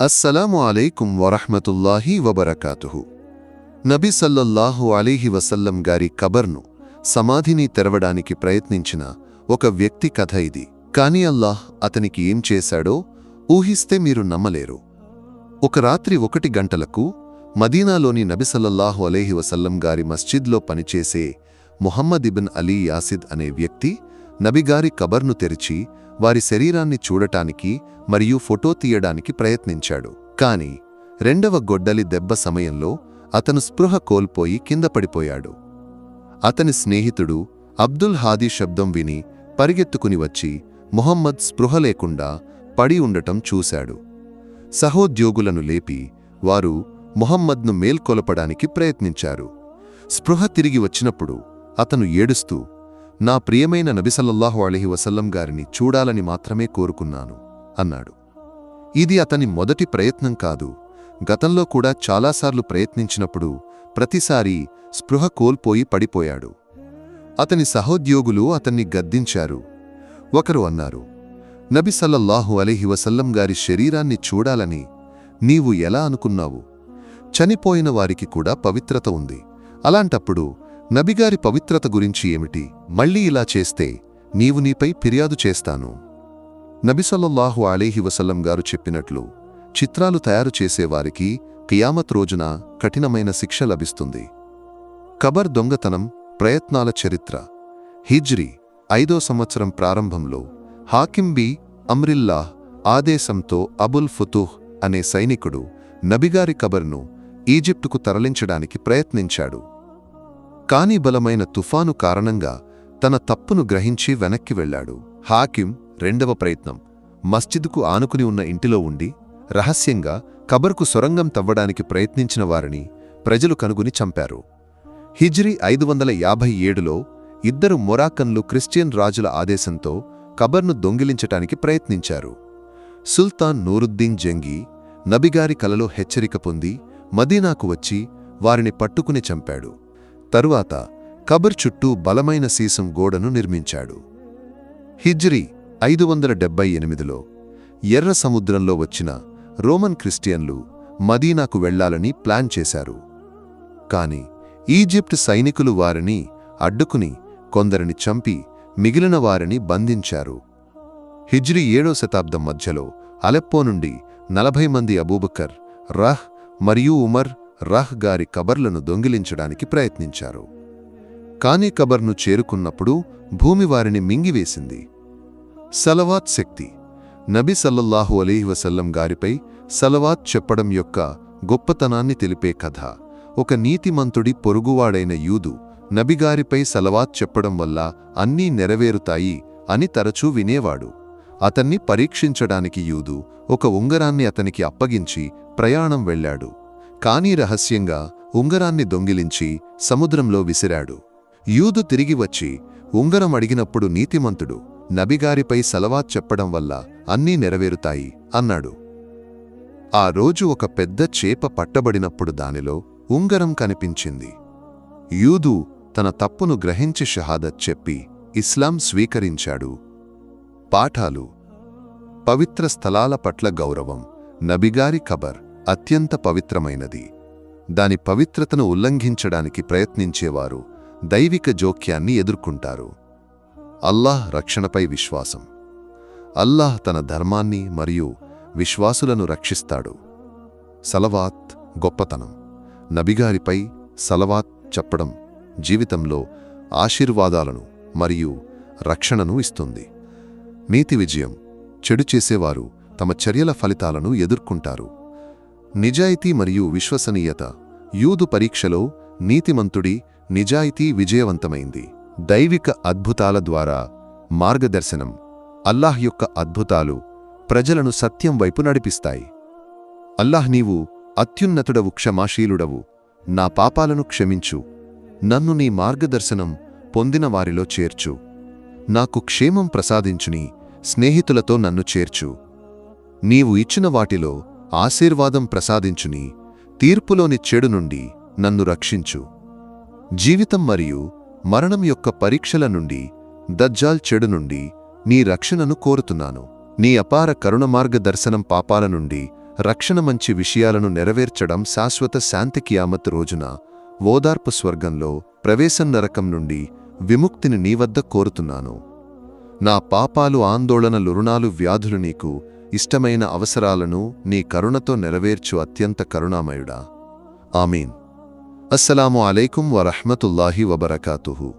అస్సలాము అలైకుం వరహ్మతుల్లాహి వబరకాతుహు. నబీ సల్లల్లాహు అలీహి వసల్లం గారి కబర్ను సమాధిని తెరవడానికి ప్రయత్నించిన ఒక వ్యక్తి కథ ఇది. కాని అల్లాహ్ అతనికి ఏం చేశాడో ఊహిస్తే మీరు నమ్మలేరు. ఒక రాత్రి ఒకటి గంటలకు మదీనాలోని నబిసల్లల్లాహు అలీహి వసల్లం గారి మస్జిద్లో పనిచేసే మొహమ్మద్ ఇబిన్ అలీ యాసిద్ అనే వ్యక్తి నబిగారి కబర్ను తెరిచి వారి శరీరాన్ని చూడటానికి మరియు ఫోటో తీయడానికి ప్రయత్నించాడు. కాని రెండవ గొడ్డలి దెబ్బ సమయంలో అతను స్పృహ కోల్పోయి కింద పడిపోయాడు. అతని స్నేహితుడు అబ్దుల్ హాదీ శబ్దం విని పరిగెత్తుకుని వచ్చి మొహమ్మద్ స్పృహ లేకుండా పడి ఉండటం చూశాడు. సహోద్యోగులను లేపి వారు మొహమ్మద్ను మేల్కొలపడానికి ప్రయత్నించారు. స్పృహ తిరిగి వచ్చినప్పుడు అతను ఏడుస్తూ నా ప్రియమైన నబిసల్లల్లాహు అలహి వసల్లం గారిని చూడాలని మాత్రమే కోరుకున్నాను అన్నాడు. ఇది అతని మొదటి ప్రయత్నం కాదు. గతంలో కూడా చాలాసార్లు ప్రయత్నించినప్పుడు ప్రతిసారీ స్పృహ కోల్పోయి పడిపోయాడు. అతని సహోద్యోగులు అతన్ని గద్దించారు. ఒకరు అన్నారు నబి సల్లల్లాహు అలీహి వసల్లం గారి శరీరాన్ని చూడాలని నీవు ఎలా అనుకున్నావు? చనిపోయిన వారికి కూడా పవిత్రత ఉంది. అలాంటప్పుడు నబిగారి పవిత్రత గురించి ఏమిటి? మళ్ళీ ఇలా చేస్తే నీవు నీపై ఫిర్యాదు చేస్తాను. నబిసల్లల్లాహు అలీహి వసల్లం గారు చెప్పినట్లు చిత్రాలు తయారు చేసేవారికి కియామత్ రోజున కఠినమైన శిక్ష లభిస్తుంది. కబర్ దొంగతనం ప్రయత్నాల చరిత్ర. హిజ్రీ ఐదో సంవత్సరం ప్రారంభంలో హాకింబి అమ్రిల్లాహ్ ఆదేశంతో అబుల్ ఫుతుహ్ అనే సైనికుడు నబిగారి కబర్ను ఈజిప్టుకు తరలించడానికి ప్రయత్నించాడు. కాని బలమైన తుఫాను కారణంగా తన తప్పును గ్రహించి వెనక్కి వెళ్ళాడు హాకిం రెండవ ప్రయత్నం. మస్జిద్కు ఆనుకుని ఉన్న ఇంటిలో ఉండి రహస్యంగా కబర్కు సొరంగం తవ్వడానికి ప్రయత్నించిన వారిని ప్రజలు కనుగొని చంపారు. హిజ్రీ ఐదు వందల యాభై ఏడులో ఇద్దరు మొరాకన్లు క్రిస్టియన్ రాజుల ఆదేశంతో కబర్ను దొంగిలించటానికి ప్రయత్నించారు. సుల్తాన్ నూరుద్దీన్ జంగీ నబిగారి కలలో హెచ్చరిక పొంది మదీనాకు వచ్చి వారిని పట్టుకుని చంపాడు. తరువాత కబర్ చుట్టూ బలమైన సీసం గోడను నిర్మించాడు. హిజ్రీ ఐదు వందల డెబ్బై ఎనిమిదిలో ఎర్ర సముద్రంలో వచ్చిన రోమన్ క్రిస్టియన్లు మదీనాకు వెళ్ళాలని ప్లాన్ చేశారు. కాని ఈజిప్ట్ సైనికులు వారిని అడ్డుకుని కొందరిని చంపి మిగిలిన వారిని బంధించారు. హిజ్రీ ఏడో శతాబ్దం మధ్యలో అలెప్పో నుండి నలభై మంది అబూబకర్ రహ్ మరియు ఉమర్ రహ్ గారి కబర్లను దొంగిలించడానికి ప్రయత్నించారు. కాని కబర్ను చేరుకున్నప్పుడు భూమి వారిని మింగివేసింది. సలవాత్ శక్తి. నబి సల్లల్లాహు అలీహివసల్లం గారిపై సలవాత్ చెప్పడం యొక్క గొప్పతనాన్ని తెలిపే కథ. ఒక నీతిమంతుడి పొరుగువాడైన యూదు నబిగారిపై సలవాత్ చెప్పడం వల్ల అన్నీ నెరవేరుతాయి అని తరచూ వినేవాడు. అతన్ని పరీక్షించడానికి యూదు ఒక ఉంగరాన్ని అతనికి అప్పగించి ప్రయాణం వెళ్ళాడు. కానీ రహస్యంగా ఉంగరాన్ని దొంగిలించి సముద్రంలో విసిరాడు. యూదు తిరిగి వచ్చి ఉంగరం అడిగినప్పుడు నీతిమంతుడు నబిగారిపై సలవాత్ చెప్పడం వల్ల అన్నీ నెరవేరుతాయి అన్నాడు. ఆ రోజు ఒక పెద్ద చేప పట్టబడినప్పుడు దానిలో ఉంగరం కనిపించింది. యూదు తన తప్పును గ్రహించి షహాదత్ చెప్పి ఇస్లాం స్వీకరించాడు. పాఠాలు. పవిత్ర స్థలాల పట్ల గౌరవం. నబిగారి ఖబర్. అత్యంత పవిత్రమైనది. దాని పవిత్రతను ఉల్లంఘించడానికి ప్రయత్నించేవారు దైవిక జోక్యాన్ని ఎదుర్కొంటారు. అల్లాహ్ రక్షణపై విశ్వాసం. అల్లాహ్ తన ధర్మాన్ని మరియు విశ్వాసులను రక్షిస్తాడు. సలవాత్ గొప్పతనం. నబిగారిపై సలవాత్ చెప్పడం జీవితంలో ఆశీర్వాదాలను మరియు రక్షణను ఇస్తుంది. నీతి విజయం. చెడు చేసేవారు తమ చర్యల ఫలితాలను ఎదుర్కొంటారు. నిజాయితీ మరియు విశ్వసనీయత. యూదు పరీక్షలో నీతిమంతుడి నిజాయితీ విజయవంతమైంది. దైవిక అద్భుతాల ద్వారా మార్గదర్శనం. అల్లాహ్ యొక్క అద్భుతాలు ప్రజలను సత్యం వైపు నడిపిస్తాయి. అల్లాహ్ నీవు అత్యున్నతుడవు క్షమాశీలుడవు. నా పాపాలను క్షమించు. నన్ను నీ మార్గదర్శనం పొందిన వారిలో చేర్చు. నాకు క్షేమం ప్రసాదించుని స్నేహితులతో నన్ను చేర్చు. నీవు ఇచ్చిన వాటిలో ఆశీర్వాదం ప్రసాదించుని తీర్పులోని చెడు నుండి నన్ను రక్షించు. జీవితం మరియు మరణం యొక్క పరీక్షల నుండి దజ్జాల్ చెడు నుండి నీ రక్షణను కోరుతున్నాను. నీ అపార కరుణ మార్గదర్శనం పాపాల నుండి రక్షణ మంచి విషయాలను నెరవేర్చడం శాశ్వత శాంతి కియామత్ రోజున ఓదార్పు స్వర్గంలో ప్రవేశం నరకం నుండి విముక్తిని నీవద్ద కోరుతున్నాను. నా పాపాలు ఆందోళనలు రుణాలు వ్యాధులు నీకు ఇష్టమైన అవసరాలను నీ కరుణతో నెరవేర్చు అత్యంత కరుణామయుడా. ఆమీన్. అస్సలాము అలైకుం వరహ్మతుల్లాహి వబరకాతుహు.